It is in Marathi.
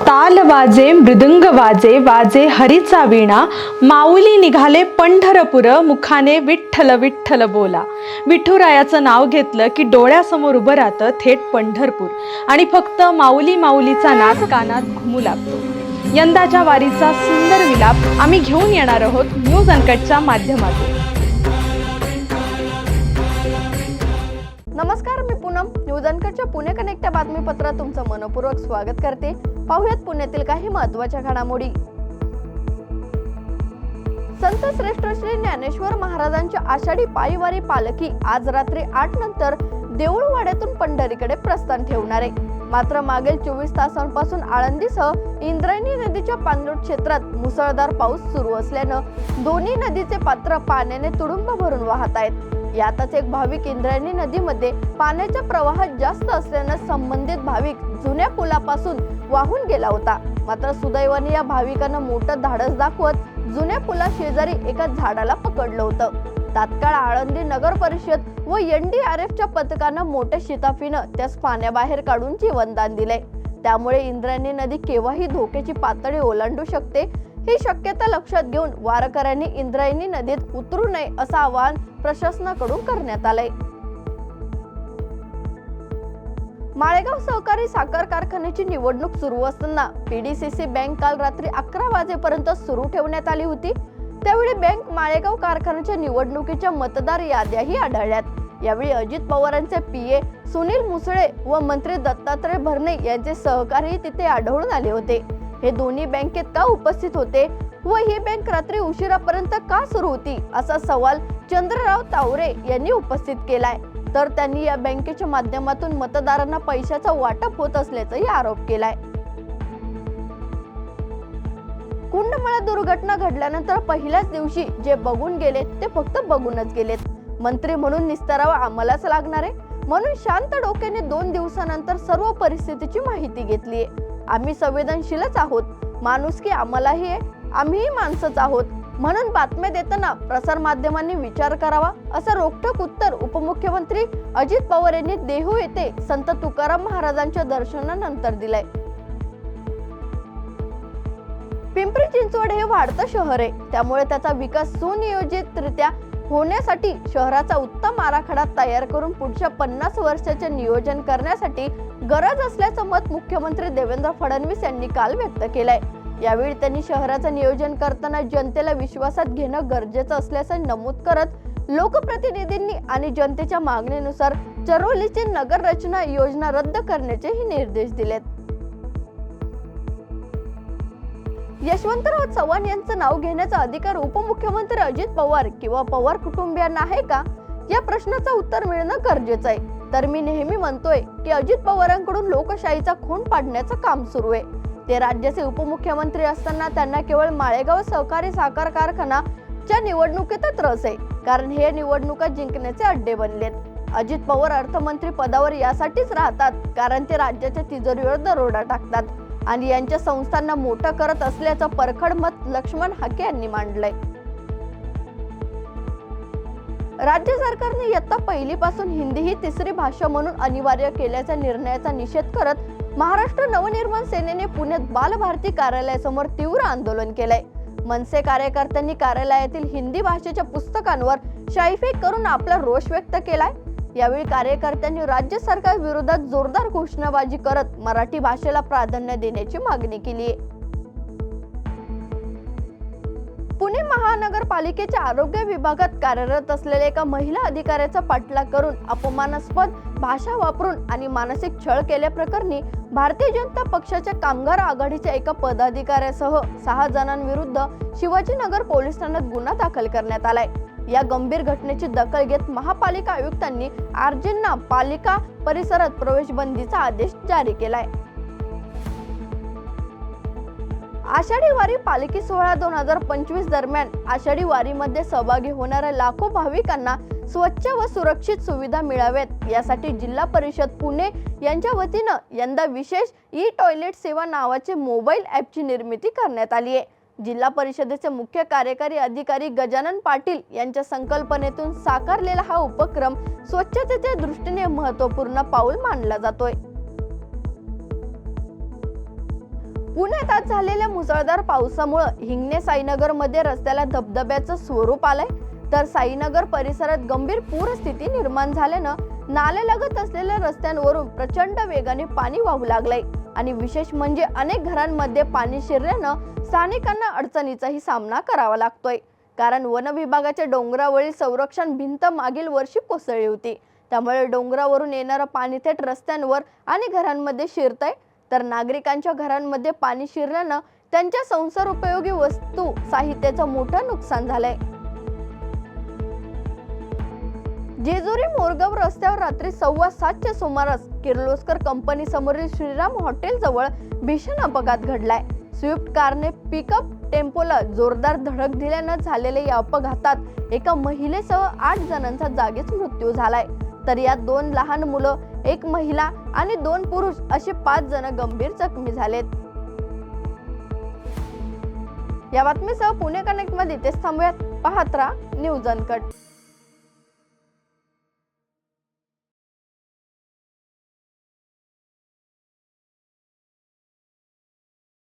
ताल वाजे मृदुंग वाजे वाजे हरीचा वीणा माऊली निघाले पंढरपुर मुखाने विठ्ठल विठ्ठल बोला. विठुरायाचं नाव घेतलं की डोळ्यासमोर उभं राहतं थेट पंढरपूर. आणि फक्त माऊली माऊलीचा नाद कानात घुमू लागतो. यंदाच्या वारीचा सुंदर विलाप आम्ही घेऊन येणार आहोत न्यूज अनकटच्या माध्यमातून. न्यूज पुणे कनेक्ट बातमीपत्रात तुमचं मनपूर्वक स्वागत करते. पाहुयात पुण्यातील काही महत्त्वाच्या घडामोडी. संत श्रेष्ठ श्री ज्ञानेश्वर महाराजांची आषाढी पायीवारी पालखी आज रात्री आठ नंतर देऊळवाड्यातून पंढरीकडे प्रस्थान ठेवणार आहे. मात्र मागील चोवीस तासांपासून आळंदीसह इंद्रायणी नदीच्या पाणलोट क्षेत्रात मुसळधार पाऊस सुरू असल्यानं दोन्ही नदीचे पात्र पाण्याने तुडुंब भरून वाहत आहेत. यातच एक भाविक इंद्रायणी नदीमध्ये पाण्याच्या प्रवाहात जास्त असल्यानं संबंधित भाविक जुन्या पुलापासून वाहून गेला होता. मात्र सुदैवाने या भाविकानं मोठं धाडस दाखवत जुन्या पुला शेजारी एका झाडाला पकडलं होतं. तात्काळ आळंदी नगर परिषद व एनडीआरएफच्या पथकानं मोठ्या शिताफीनं त्यास पाण्याबाहेर काढून जीवनदान दिले त्यामुळे इंद्रायणी नदी केव्हाही धोक्याची पातळी ओलांडू शकते ही शक्यता लक्षात घेऊन वारकऱ्यांनी इंद्रायणी नदीत उतरू नये असं आवाहन प्रशासनाकडून करण्यात आलंय. माळेगाव सहकारी साखर कारखान्याची निवडणूक सुरू असताना पीडीसीसी बँक काल रात्री अकरा वाजेपर्यंत सुरू ठेवण्यात आली होती. त्यावेळी बँक माळेगाव कारखान्याच्या निवडणुकीच्या मतदार याद्याही आढळल्यात. यावेळी अजित पवारांचे पीए सुनील मुसळे व मंत्री दत्तात्रय भरणे यांचे सहकारी तिथे आढळून आले होते. हे दोन्ही बँकेत का उपस्थित होते. व ही बँक रात्री उशिरापर्यंत का सुरू होती? असा सवाल चंद्रराव तावरे यांनी उपस्थित केलाय. तर त्यांनी या बँकेच्या माध्यमातून मतदारांना पैशाचा वाटप होत असल्याचाही आरोप केलाय. कुंडमळा दुर्घटना घडल्यानंतर पहिल्याच दिवशी जे बघून गेले ते फक्त बघूनच गेलेत. मंत्री म्हणून निस्तारावर आम्हालाच लागणार? आहे म्हणून शांत डोक्याने दोन दिवसानंतर सर्व परिस्थितीची माहिती घेतलीय. आम्ही संवेदनशीलच आहोत. माणूस की आम्हालाही आहे. आम्हीही माणसंच आहोत. म्हणून बातम्या देताना प्रसार माध्यमांनी विचार करावा असं रोखठोक उत्तर उपमुख्यमंत्री अजित पवार यांनी देहू येथे संत तुकाराम महाराजांच्या दर्शनानंतर दिलंय. पिंपरी चिंचवड हे वाढतं शहर आहे. त्यामुळे त्याचा विकास सुनियोजितरित्या होण्यासाठी शहराचा उत्तम आराखडा तयार करून पुढच्या पन्नास वर्षाचे नियोजन करण्यासाठी गरज असल्याचं मत मुख्यमंत्री देवेंद्र फडणवीस यांनी काल व्यक्त केलंय. यावेळी त्यांनी शहराचं नियोजन करताना जनतेला विश्वासात घेणं गरजेचं असल्याचं नमूद करत लोकप्रतिनिधींनी आणि जनतेच्या मागणीनुसार चरोलीची नगररचना योजना रद्द करण्याचेही निर्देश दिलेत. यशवंतराव चव्हाण यांचं नाव घेण्याचा अधिकार उपमुख्यमंत्री अजित पवार किंवा पवार कुटुंबियांना आहे का? या प्रश्नाचं उत्तर मिळणं गरजेचं आहे. तर मी नेहमी म्हणतोय की अजित पवारांकडून लोकशाहीचा खून पाडण्याचं काम सुरू आहे. ते राज्याचे उपमुख्यमंत्री असताना त्यांना केवळ माळेगाव सहकारी साखर कारखाना च्या निवडणुकीतच रस आहे. कारण हे निवडणुका जिंकण्याचे अड्डे बनलेत. अजित पवार अर्थमंत्री पदावर यासाठीच राहतात. कारण ते राज्याच्या तिजोरीवर दरोडा टाकतात. आणि यांच्या संस्थांना मोठं करत असल्याचं परखड मत लक्ष्मण हाके यांनी मांडलंय. राज्य सरकारने इयत्ता पहिलीपासून हिंदी ही तिसरी भाषा म्हणून अनिवार्य केल्याच्या निर्णयाचा निषेध करत महाराष्ट्र नवनिर्माण सेनेने पुण्यात बालभारती कार्यालयासमोर तीव्र आंदोलन केलंय. मनसे कार्यकर्त्यांनी कार्यालयातील हिंदी भाषेच्या पुस्तकांवर शाईफेक करून आपला रोष व्यक्त केलाय. यावेळी कार्यकर्त्यांनी राज्य सरकार विरोधात जोरदार घोषणाबाजी करत मराठी भाषेला प्राधान्य देण्याची मागणी केली. आहे पुणे महानगरपालिकेच्या आरोग्य विभागात कार्यरत असलेल्या एका महिला अधिकाऱ्याचा पाठलाग करून अपमानास्पद भाषा वापरून आणि मानसिक छळ केल्याप्रकरणी भारतीय जनता पक्षाच्या कामगार आघाडीच्या एका पदाधिकाऱ्यासह सहा जणांविरुद्ध शिवाजीनगर पोलीस ठाण्यात गुन्हा दाखल करण्यात आलाय. या गंभीर घटनेची दखल घेत महापालिका आयुक्तांनी आर्जींना पालिका परिसरात प्रवेशबंदीचा आदेश जारी केलाय. आषाढी वारी पालखी सोहळा दोन हजार पंचवीस दरम्यान आषाढी वारीमध्ये सहभागी होणाऱ्या लाखो भाविकांना स्वच्छ व सुरक्षित सुविधा मिळाव्यात. यासाठी जिल्हा परिषद पुणे यांच्या वतीनं यंदा विशेष ई टॉयलेट सेवा नावाचे मोबाईल ॲपची निर्मिती करण्यात आली आहे. जिल्हा परिषदेचे मुख्य कार्यकारी अधिकारी गजानन पाटील यांच्या संकल्पनेतून साकारलेला हा उपक्रम स्वच्छतेच्या दृष्टीने महत्त्वपूर्ण पाऊल मानला जातोय. पुण्यात आज झालेल्या मुसळधार पावसामुळं हिंगणे साईनगरमध्ये रस्त्याला धबधब्याचं स्वरूप आलंय. तर साईनगर परिसरात गंभीर पूरस्थिती निर्माण झाल्यानं नालेलगत असलेल्या रस्त्यांवरून प्रचंड वेगाने पाणी वाहू लागलंय. आणि विशेष म्हणजे अनेक घरांमध्ये पाणी शिरल्यानं स्थानिकांना अडचणीचाही सामना करावा लागतोय. कारण वन विभागाच्या डोंगरावरील संरक्षण भिंत मागील वर्षी कोसळली होती. त्यामुळे डोंगरावरून येणारं पाणी थेट रस्त्यांवर आणि घरांमध्ये शिरतंय. तर नागरिकांच्या घरांमध्ये पाणी शिरल्यानं त्यांच्या संसार उपयोगी वस्तू साहित्याचं मोठं नुकसान झालंय. जेजुरी मोरगाव रस्त्यावर रात्री सव्वा सातच्या सुमारास किर्लोस्कर कंपनी समोरील श्रीराम हॉटेल जवळ भीषण अपघात घडलाय. स्विफ्ट कारने पिकअप टेम्पोला जोरदार धडक दिल्यानं झालेल्या या अपघातात एका महिलेसह आठ जणांचा जागीच मृत्यू झालाय. तर यात दोन लहान मुलं एक महिला आणि दोन पुरुष असे पाच जण गंभीर जखमी झालेत. या बातमीसह पुणे कनेक्टमध्ये तेच थांबूयात. पाहत राहा न्यूज अनकट.